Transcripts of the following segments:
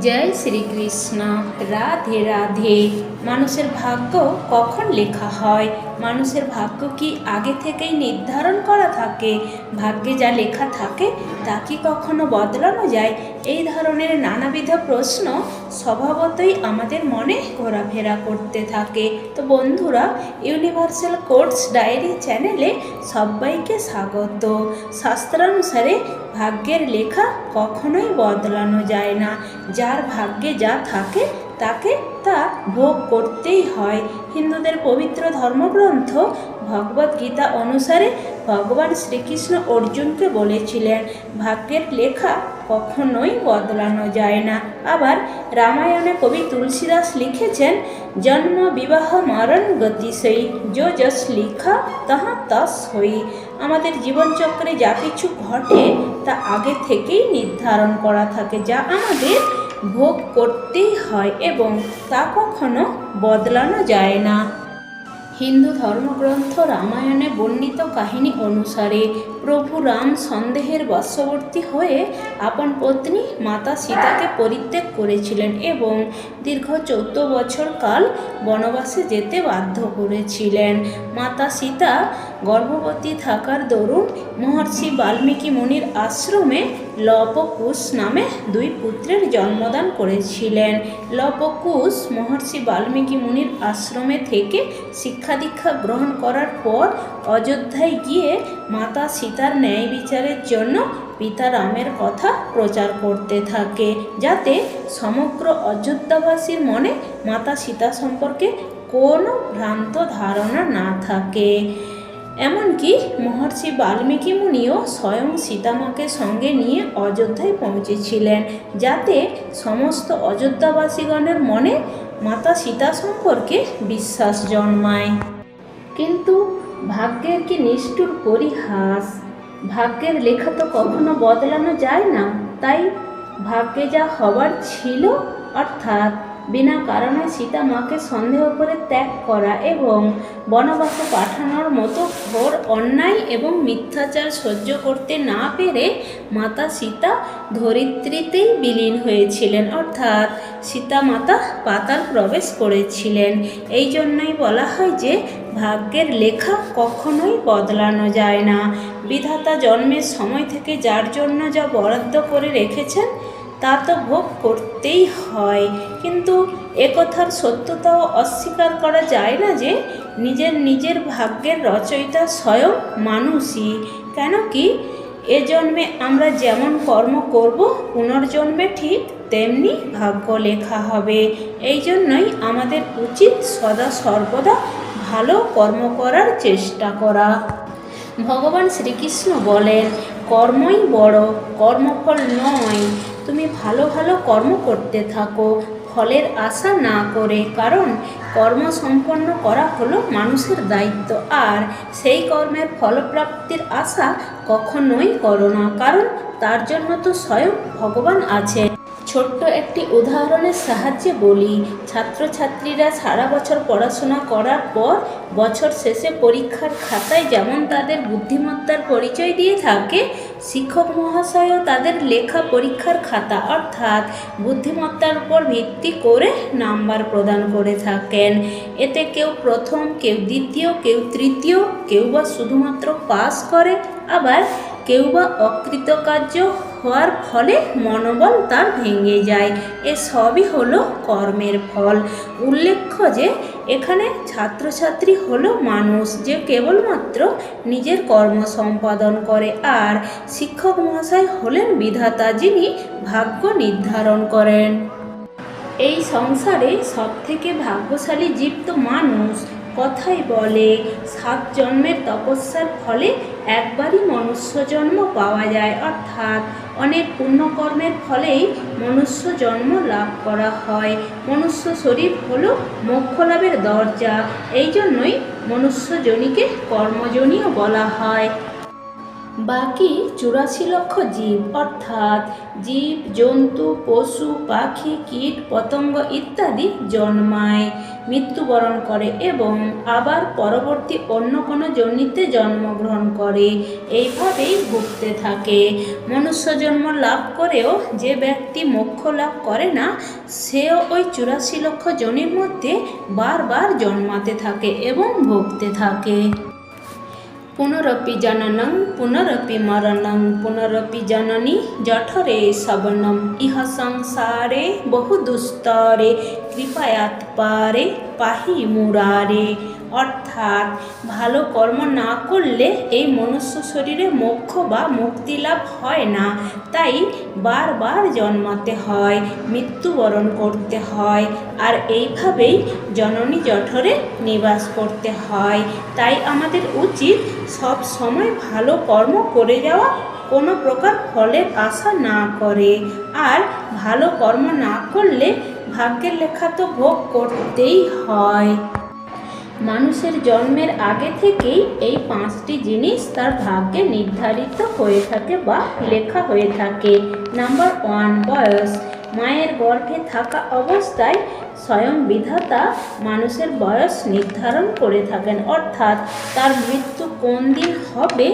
জয় শ্রীকৃষ্ণ। রাধে রাধে। মানুষের ভাগ্য কখন লেখা হয়? মানুষের ভাগ্য কি আগে থেকেই নির্ধারণ করা থাকে? ভাগ্যে যা লেখা থাকে, তা কি কখনো বদলানো যায়? এই ধরনের নানাবিধ প্রশ্ন স্বভাবতই আমাদের মনে ঘোরাফেরা করতে থাকে। তো বন্ধুরা ইউনিভার্সাল কোর্স ডায়েরি চ্যানেলে সবাইকে স্বাগত। শাস্ত্রানুসারে ভাগ্যের লেখা কখনোই বদলানো যায় না। যার ভাগ্যে যা থাকে, তাকে তা ভোগ করতেই হয়। হিন্দুদের পবিত্র ধর্মগ্রন্থ ভগবদ গীতা অনুসারে ভগবান শ্রীকৃষ্ণ অর্জুনকে বলেছিলেন, ভাগ্যের লেখা কখনোই বদলানো যায় না। আবার রামায়ণে কবি তুলসীদাস লিখেছেন, জন্ম বিবাহ মরণ গতিশয়ী যো যশ লিখা তাহা তস হই। আমাদের জীবনচক্রে যা কিছু ঘটে, তা আগে থেকেই নির্ধারণ করা থাকে, যা আমাদের ভোগ করতেই হয় এবং তা কখনো বদলানো যায় না। হিন্দু ধর্মগ্রন্থ রামায়ণে বর্ণিত কাহিনী অনুসারে প্রভু রাম সন্দেহের বশবর্তী হয়ে আপন পত্নী মাতা সীতাকে পরিত্যাগ করেছিলেন এবং দীর্ঘ চোদ্দ বছর কাল বনবাসে যেতে বাধ্য করেছিলেন। মাতা সীতা গর্ভবতী থাকার দরুন মহর্ষি বাল্মীকি মুনির আশ্রমে লবকুশ নামে দুই পুত্রের জন্মদান করেছিলেন। লপকুশ মহর্ষি বাল্মীকি মুনির আশ্রমে থেকে শিক্ষা দীক্ষা গ্রহণ করার পর অযোধ্যায় গিয়ে মাতা সীতার ন্যায় বিচারের জন্য পিতা রামের কথা প্রচার করতে থাকে, যাতে সমগ্র অযোধ্যাবাসীর মনে মাতা সীতা সম্পর্কে কোনো ভ্রান্ত ধারণা না থাকে। এমনকি মহর্ষি বাল্মীকি মুনিও স্বয়ং সীতামাকে সঙ্গে নিয়ে অযোধ্যায় পৌঁছেছিলেন, যাতে সমস্ত অযোধ্যাবাসীগণের মনে মাতা সীতা সম্পর্কে বিশ্বাস জন্মায়। কিন্তু ভাগ্যের কি নিষ্ঠুর পরিহাস? ভাগ্যের লেখা তো কখনো বদলানো যায় না, তাই ভাগ্যে যা হবার ছিল, অর্থাৎ বিনা কারণে সীতা মাকে সন্দেহ করে ত্যাগ করা এবং বনবাসে পাঠানোর মতো ঘোর অন্যায় এবং মিথ্যাচার সহ্য করতে না পেরে মাতা সীতা ধরিত্রীতেই বিলীন হয়েছিলেন। অর্থাৎ সীতা মাতা পাতাল প্রবেশ করেছিলেন। এই জন্যই বলা হয় যে, ভাগ্যের লেখা কখনোই বদলানো যায় না। বিধাতা জন্মের সময় থেকে যার জন্য যা বরাদ্দ করে রেখেছেন তা তো ভোগ করতেই হয়। কিন্তু একথার সত্যতাও অস্বীকার করা যায় না যে, নিজের নিজের ভাগ্যের রচয়িতা স্বয়ং মানুষই। কেন কি, এ জন্মে আমরা যেমন কর্ম করব, পুনর্জন্মে ঠিক তেমনি ভাগ্য লেখা হবে। এই জন্যই আমাদের উচিত সদা সর্বদা ভালো কর্ম করার চেষ্টা করা। ভগবান শ্রীকৃষ্ণ বলেন, কর্মই বড়, কর্মফল নয়। তুমি ভালো ভালো কর্ম করতে থাকো, ফলের আশা না করে, কারণ কর্ম সম্পন্ন করা হলো মানুষের দায়িত্ব। আর সেই কর্মের ফলপ্রাপ্তির আশা কখনোই করো না, কারণ তার জন্য তো স্বয়ং ভগবান আছেন। ছোট্ট একটি উদাহরণের সাহায্যে বলি, ছাত্রছাত্রীরা সারা বছর পড়াশোনা করার পর বছর শেষে পরীক্ষার খাতায় যেমন তাদের বুদ্ধিমত্তার পরিচয় দিয়ে থাকে, শিক্ষক মহাশয়ও তাদের লেখা পরীক্ষার খাতা অর্থাৎ বুদ্ধিমত্তার উপর ভিত্তি করে নাম্বার প্রদান করে থাকেন। এতে কেউ প্রথম, কেউ দ্বিতীয়, কেউ তৃতীয়, কেউ বা শুধুমাত্র পাস করে, আবার কেউ বা অকৃতকার্য হওয়ার ফলে মনোবল তার ভেঙে যায়। এ সবই হলো কর্মের ফল। উল্লেখ্য যে, এখানে ছাত্রছাত্রী হলো মানুষ যে কেবলমাত্র নিজের কর্ম সম্পাদন করে আর শিক্ষক মহাশয় হলেন বিধাতা যিনি ভাগ্য নির্ধারণ করেন। এই সংসারে সবথেকে ভাগ্যশালী জীব তো মানুষ। কথাই বলে, সাত জন্মের তপস্যার ফলে একবারই মনুষ্য জন্ম পাওয়া যায়। অর্থাৎ অনেক পুণ্যকর্মের ফলেই মনুষ্য জন্ম লাভ করা হয়। মনুষ্য শরীর হল মোক্ষ লাভের দরজা। এই জন্যই মনুষ্যজনীকে কর্মজনীও বলা হয়। বাকি চুরাশি লক্ষ জীব, অর্থাৎ জীব, জন্তু, পশু, পাখি, কীট, পতঙ্গ ইত্যাদি জন্মায়, মৃত্যুবরণ করে এবং আবার পরবর্তী অন্য কোনো জন্মিতে জন্মগ্রহণ করে। এইভাবেই ভুগতে থাকে। মনুষ্য জন্ম লাভ করেও যে ব্যক্তি মোক্ষ লাভ করে না, সেও ওই চুরাশি লক্ষ জনের মধ্যে বারবার জন্মাতে থাকে এবং ভুগতে থাকে। পুনরপি জননং পুনরপি মরণং পুনরপি জননী জঠরে শবনম ইহ সংসারে বহু দুস্তরে কৃপায়াত পারে পাহি মুরারে অর্থাৎ ভালো কর্ম না করলে এই মনুষ্য শরীরে মোক্ষ বা মুক্তি লাভ হয় না। তাই বারবার জন্মাতে হয়, মৃত্যুবরণ করতে হয় আর এইভাবেই জননী জঠরে নিবাস করতে হয়। তাই আমাদের উচিত সব সময় ভালো কর্ম করে যাওয়া, কোনো প্রকার ফলের আশা না করে। আর ভালো কর্ম না করলে ভাগ্যের লেখা তো ভোগ করতেই হয়। মানুষের জন্মের আগে থেকেই এই পাঁচটি জিনিস তার ভাগ্যে নির্ধারিত হয়ে থাকে বা লেখা হয়ে থাকে। নাম্বার ওয়ান বয়স। মায়ের গর্ভে থাকা অবস্থায় স্বয়ং বিধাতা মানুষের বয়স নির্ধারণ করে থাকেন। অর্থাৎ তার মৃত্যু কোন দিন হবে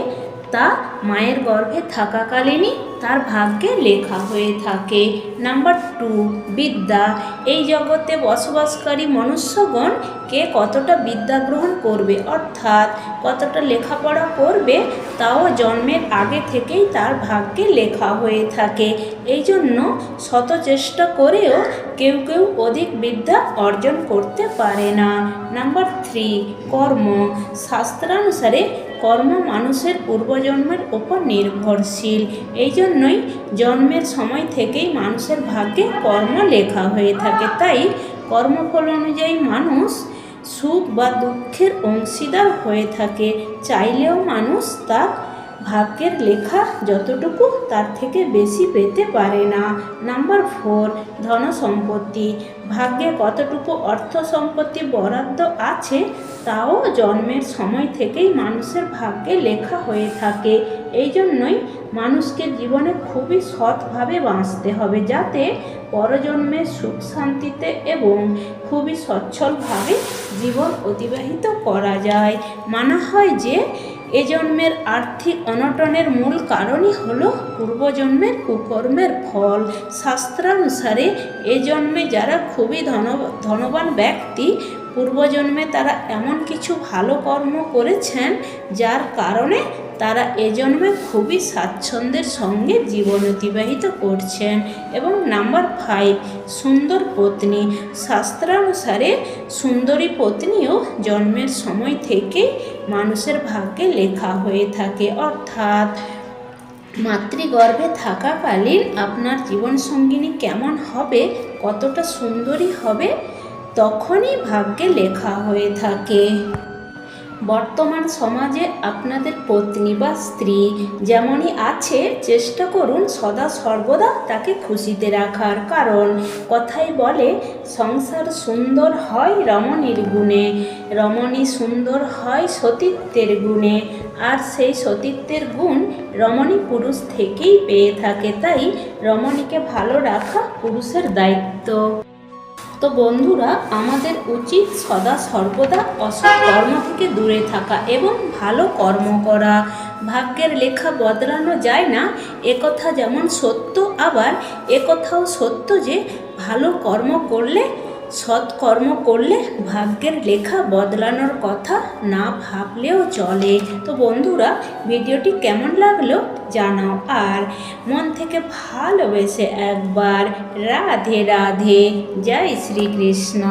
তা মায়ের গর্ভে থাকাকালীনই তার ভাগ্যে লেখা হয়ে থাকে। নাম্বার টু বিদ্যা। এই জগতে বসবাসকারী মনুষ্যগণ কে কতটা বিদ্যা গ্রহণ করবে? অর্থাৎ কতটা লেখাপড়া করবে? তাও জন্মের আগে থেকেই তার ভাগ্যে লেখা হয়ে থাকে। এই জন্য শত চেষ্টা করেও কেউ কেউ অধিক বিদ্যা অর্জন করতে পারে না। নাম্বার থ্রি কর্ম। শাস্ত্রানুসারে কর্ম মানুষের পূর্বজন্মের ওপর নির্ভরশীল। এই জন্যই জন্মের সময় থেকেই মানুষের ভাগ্যে কর্ম লেখা হয়ে থাকে। তাই কর্মফল অনুযায়ী মানুষ সুখ বা দুঃখের অংশীদার হয়ে থাকে। চাইলেও মানুষ তার ভাগ্যের লেখা যতটুকু তার থেকে বেশি পেতে পারে না। নাম্বার ফোর ধন সম্পত্তি ভাগ্যে কতটুকু অর্থ সম্পত্তি বরাদ্দ আছে, তাও জন্মের সময় থেকেই মানুষের ভাগ্যে লেখা হয়ে থাকে। এই জন্যই মানুষকে জীবনে খুবই সৎভাবে বাঁচতে হবে, যাতে পরজন্মে সুখ শান্তিতে এবং খুবই সচ্ছলভাবে জীবন অতিবাহিত করা যায়। মানা হয় যে এ জন্মের আর্থিক অনটনের মূল কারণই হল পূর্বজন্মের কুকর্মের ফল। শাস্ত্রানুসারে, এ জন্মে যারা খুবই ধন, ধনবান ব্যক্তি, পূর্বজন্মে তারা এমন কিছু ভালো কর্ম করেছেন যার কারণে তারা এ খুবই স্বাচ্ছন্দ্যের সঙ্গে জীবন অতিবাহিত করছেন এবং নাম্বার ফাইভ সুন্দর পত্নী। শাস্ত্রানুসারে সুন্দরী পত্নীও জন্মের সময় থেকে মানুষের ভাগ্যে লেখা হয়ে থাকে। অর্থাৎ মাতৃগর্ভে থাকাকালীন আপনার জীবনসঙ্গিনী কেমন হবে, কতটা সুন্দরী হবে, তখনই ভাগ্যে লেখা হয়ে থাকে। বর্তমান সমাজে আপনাদের পত্নী বা স্ত্রী যেমনই আছে, চেষ্টা করুন সদা সর্বদা তাকে খুশিতে রাখার কারণ। কথাই বলে, সংসার সুন্দর হয় রমণীর গুণে, রমণী সুন্দর হয় সতীত্বের গুণে, আর সেই সতীত্বের গুণ রমণী পুরুষ থেকেই পেয়ে থাকে, তাই রমণীকে ভালো রাখা পুরুষের দায়িত্ব। তো বন্ধুরা, আমাদের উচিত সদা সর্বদা অসৎ কর্ম থেকে দূরে থাকা এবং ভালো কর্ম করা। ভাগ্যের লেখা বদলানো যায় না একথা যেমন সত্য, আবার একথাও সত্য যে ভালো কর্ম করলে সৎ কর্ম করলে ভাগ্যের লেখা বদলানোর কথা না ভাবলেও চলে। তো বন্ধুরা, ভিডিওটি কেমন লাগল জানাও। আর মন থেকে ভালোবেসে একবার রাধে রাধে। জয় শ্রীকৃষ্ণ।